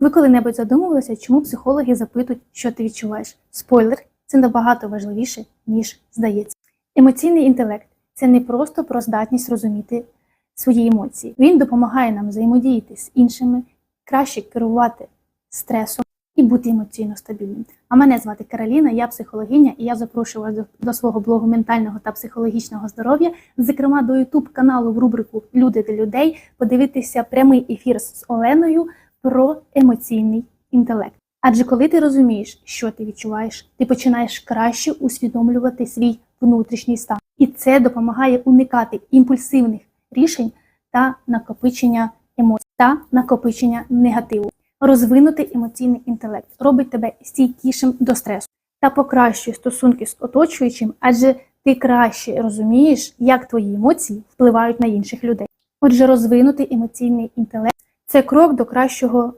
Ви коли-небудь задумувалися, чому психологи запитують, що ти відчуваєш? Спойлер, це набагато важливіше, ніж здається. Емоційний інтелект це не просто про здатність розуміти свої емоції. Він допомагає нам взаємодіяти з іншими, краще керувати стресом і бути емоційно стабільним. А мене звати Кароліна, я психологиня, і я запрошую вас до, свого блогу ментального та психологічного здоров'я, зокрема до YouTube каналу в рубрику Люди для людей, подивитися прямий ефір з Оленою про емоційний інтелект. Адже коли ти розумієш, що ти відчуваєш, ти починаєш краще усвідомлювати свій внутрішній стан, і це допомагає уникати імпульсивних рішень та накопичення емоцій та накопичення негативу. Розвинути емоційний інтелект робить тебе стійкішим до стресу та покращує стосунки з оточуючим, адже ти краще розумієш, як твої емоції впливають на інших людей. Отже, розвинути емоційний інтелект це крок до кращого